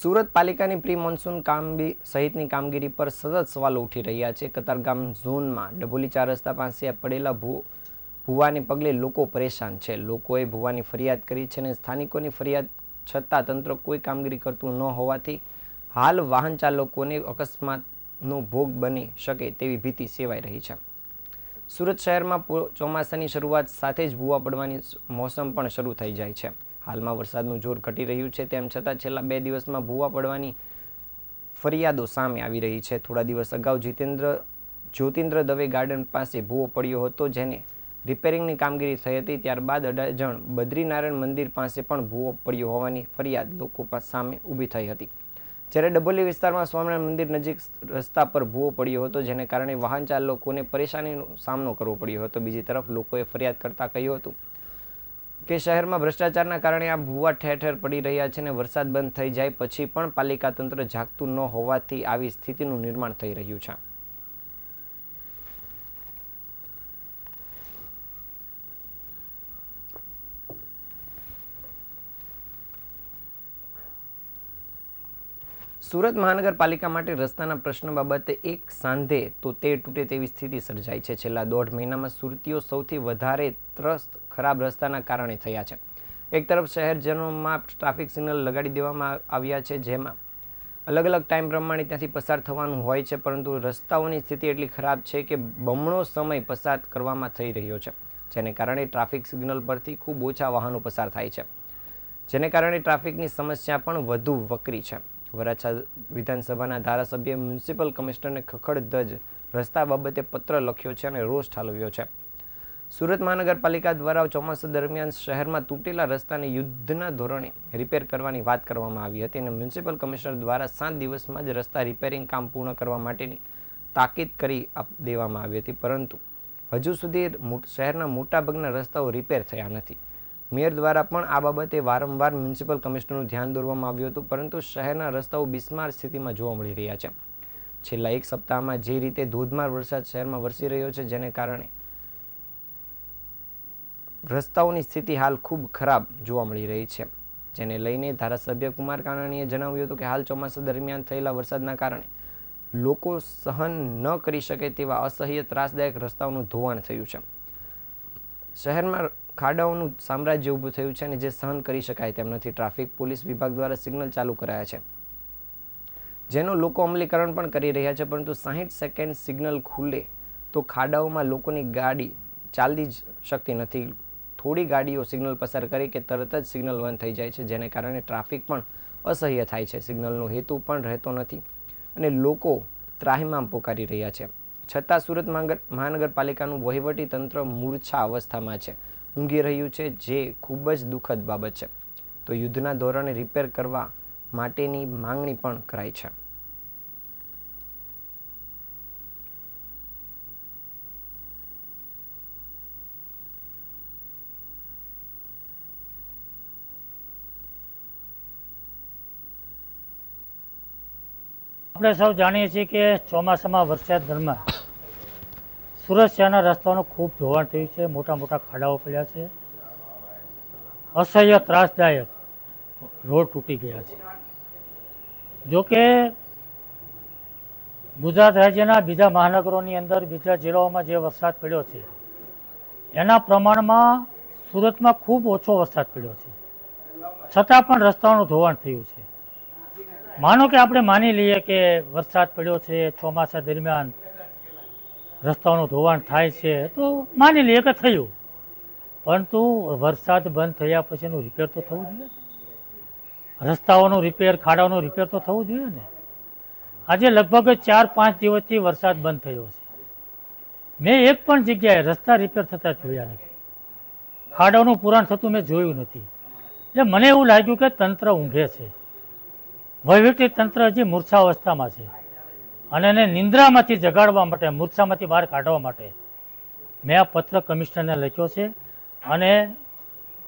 સુરત પાલિકાની pre monsoon કામગીરી સહિતની કામગીરી પર સતત સવાલો ઉઠી રહ્યા છે. કતારગામ ઝોનમાં ડબોલી ચાર રસ્તા પાસે પડેલા ભૂ, ભૂવાને પગલે લોકો પરેશાન છે. લોકોએ ભૂવાની ફરિયાદ કરી છે અને સ્થાનિકોની ફરિયાદ છતાં તંત્ર કોઈ કામગીરી કરતું ન હોવાથી હાલ વાહન ચાલકોને અકસ્માતનો ભોગ બની શકે તેવી ભીતિ સેવાઈ રહી છે. સુરત શહેરમાં ચોમાસાની શરૂઆત સાથે જ ભૂવા પડવાની મોસમ પણ શરૂ થઈ જાય છે. હાલમાં વરસાદનું જોર ઘટી રહ્યું છે, તેમ છતાં છેલ્લા બે દિવસમાં ભૂવા પડવાની ફરિયાદો સામે આવી રહી છે. થોડા દિવસ અગાઉ જીતેન્દ્ર, જ્યોતિન્દ્ર દવે ગાર્ડન પાસે ભૂવો પડ્યો હતો, જેને રિપેરિંગની કામગીરી થઈ હતી, ત્યારબાદ અડાજણ બદ્રીનારાયણ મંદિર પાસે પણ ભૂવો પડ્યો હોવાની ફરિયાદ લોકો સામે ઊભી થઈ હતી. જ્યારે ડબોલી વિસ્તારમાં સ્વામિનારાયણ મંદિર નજીક રસ્તા પર ભૂવો પડ્યો હતો, જેને કારણે વાહન ચાલકોને પરેશાનીનો સામનો કરવો પડ્યો હતો. બીજી તરફ લોકોએ ફરિયાદ કરતા કહ્યું હતું કે શહેરમાં ભ્રષ્ટાચારના કારણે આ ભૂવા ઠેર ઠેર પડી રહ્યા છે અને વરસાદ બંધ થઈ જાય, પછી પણ પાલિકા તંત્ર જાગતું ન હોવાથી આવી સ્થિતિનું નિર્માણ થઈ રહ્યું છે. સુરત મહાનગરપાલિકા માટે રસ્તાના પ્રશ્ન બાબતે એક સાંધે તો તે તૂટે તેવી સ્થિતિ સર્જાઈ છે. છેલ્લા દોઢ મહિનામાં સુરતીઓ સૌથી વધારે ત્રસ્ત, ખરાબ રસ્તાના કારણે થયા છે. એક તરફ શહેરજનોમાં ટ્રાફિક સિગ્નલ લગાડી દેવામાં આવ્યા છે, જેમાં અલગ અલગ ટાઈમ પ્રમાણે ત્યાંથી પસાર થવાનું હોય છે, પરંતુ રસ્તાઓની સ્થિતિ એટલી ખરાબ છે કે બમણો સમય પસાર કરવામાં થઈ રહ્યો છે, જેને કારણે ટ્રાફિક સિગ્નલ પરથી ખૂબ ઓછા વાહનો પસાર થાય છે. જેને કારણે ટ્રાફિકની સમસ્યા પણ વધુ વકરી છે. વરાછા વિધાનસભાના ધારાસભ્ય મ્યુનિસિપલ કમિશનરને ખખડધજ રસ્તા બાબતે પત્ર લખ્યો છે અને રોષ ઠાલવ્યો છે. સુરત મહાનગરપાલિકા દ્વારા ચોમાસા દરમિયાન શહેરમાં તૂટેલા રસ્તાને યુદ્ધના ધોરણે રિપેર કરવાની વાત કરવામાં આવી હતી અને મ્યુનિસિપલ કમિશનર દ્વારા સાત દિવસમાં જ રસ્તા રિપેરિંગ કામ પૂર્ણ કરવા માટેની તાકીદ કરી દેવામાં આવી હતી. પરંતુ હજુ સુધી શહેરના મોટાભાગના રસ્તાઓ રિપેર થયા નથી. મેયર દ્વારા પણ આ બાબતે વારંવાર મ્યુનિસિપલ કમિશનરનું ધ્યાન દોરવામાં આવ્યું હતું, પરંતુ શહેરના રસ્તાઓ બિસ્માર સ્થિતિમાં જોવા મળી રહ્યા છે. છેલ્લા એક સપ્તાહમાં જે રીતે ધોધમાર વરસાદ શહેરમાં વરસી રહ્યો છે, જેને કારણે રસ્તાઓની સ્થિતિ હાલ ખૂબ ખરાબ જોવા મળી રહી છે. જેને લઈને ધારાસભ્ય કુમાર કાનાણીએ જણાવ્યું હતું કે હાલ ચોમાસા દરમિયાન થયેલા વરસાદના કારણે લોકો સહન ન કરી શકે તેવા અસહ્ય ત્રાસદાયક રસ્તાઓનું ધોવાણ થયું છે. શહેરમાં ખાડાઓનું સામ્રાજ્ય ઊભું થયું છે અને જે સહન કરી શકાય તેમ નથી. ટ્રાફિક, પોલીસ વિભાગ દ્વારા સિગ્નલ ચાલુ કરાયા છે. જેનો લોકો અમલીકરણ પણ કરી રહ્યા છે, પરંતુ સાહીઠ સેકન્ડ સિગ્નલ ખુલે તો ખાડાઓમાં લોકોની ગાડી ચાલી જ શકતી નથી. થોડી ગાડીઓ સિગ્નલ પસાર કરી કે તરત જ સિગ્નલ બંધ થઈ જાય છે, જેને કારણે ટ્રાફિક પણ અસહ્ય થાય છે. સિગ્નલનો હેતુ પણ રહેતો નથી અને લોકો ત્રાહિમામ પોકારી રહ્યા છે. છતાં સુરત મહાનગરપાલિકાનું વહીવટી તંત્ર મૂર્છા અવસ્થામાં છે. ઊંઘી રહ્યું છે, જે ખૂબ જ દુઃખદ બાબત છે. તો યુદ્ધના ધોરણે રિપેર કરવા માટેની માંગણી પણ કરાઈ છે. આપણે સૌ જાણીએ છીએ કે ચોમાસામાં વરસાદ દરમિયાન સુરત શહેરના રસ્તાઓનું ખૂબ ધોવાણ થયું છે. મોટા મોટા ખાડાઓ પડ્યા છે. અસહ્ય ત્રાસદાયક રોડ તૂટી ગયા છે. જોકે ગુજરાત રાજ્યના બીજા મહાનગરોની અંદર બીજા જિલ્લાઓમાં જે વરસાદ પડ્યો છે, એના પ્રમાણમાં સુરતમાં ખૂબ ઓછો વરસાદ પડ્યો છે. છતાં પણ રસ્તાઓનું ધોવાણ થયું છે. માનો કે આપણે માની લઈએ કે વરસાદ પડ્યો છે ચોમાસા દરમિયાન રસ્તાઓનું ધોવાણ થાય છે, તો માની લઈએ કે થયું. પરંતુ વરસાદ બંધ થયા પછીનું રિપેર તો થવું જોઈએ. રસ્તાઓનું રિપેર ખાડાઓનું રિપેર તો થવું જોઈએ ને. આજે લગભગ ચાર પાંચ દિવસથી વરસાદ બંધ થયો છે. મેં એક પણ જગ્યાએ રસ્તા રિપેર થતા જોયા નથી. ખાડાઓનું પુરાણ થતું મેં જોયું નથી. એટલે મને એવું લાગ્યું કે તંત્ર ઊંઘે છે. વહીવટી તંત્ર હજી મૂર્છાવસ્થામાં છે. અને એને નિંદ્રામાંથી જગાડવા માટે મૂર્છામાંથી બહાર કાઢવા માટે મેં આ પત્ર કમિશનરને લખ્યો છે અને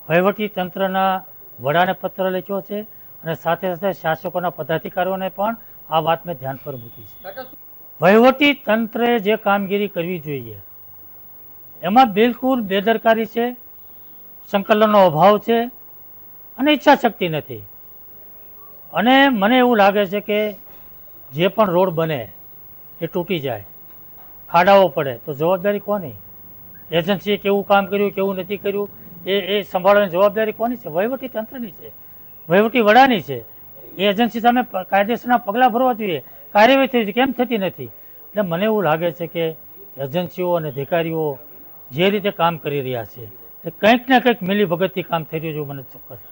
વહીવટી તંત્રના વડાને પત્ર લખ્યો છે અને સાથે સાથે શાસકોના પદાધિકારીઓને પણ આ વાત મેં ધ્યાન પર મૂકી છે. વહીવટી તંત્રે જે કામગીરી કરવી જોઈએ એમાં બિલકુલ બેદરકારી છે સંકલનનો અભાવ છે અને ઈચ્છાશક્તિ નથી. અને મને એવું લાગે છે કે જે પણ રોડ બને, એ તૂટી જાય. ખાડાઓ પડે. તો જવાબદારી કોની? એજન્સીએ કેવું કામ કર્યું, કેવું નથી કર્યું? એ એ સંભાળવાની જવાબદારી કોની છે? વહીવટી તંત્રની છે. વહીવટી વડાની છે. એ એજન્સી સામે કાયદેસરના પગલાં ભરવા જોઈએ. કાર્યવાહી થઈ કેમ થતી નથી? એટલે મને એવું લાગે છે કે એજન્સીઓ અને અધિકારીઓ જે રીતે કામ કરી રહ્યા છે, એ કંઈક ને કંઈક મિલી ભગતથી કામ થઈ રહ્યું છે મને ચોક્કસ.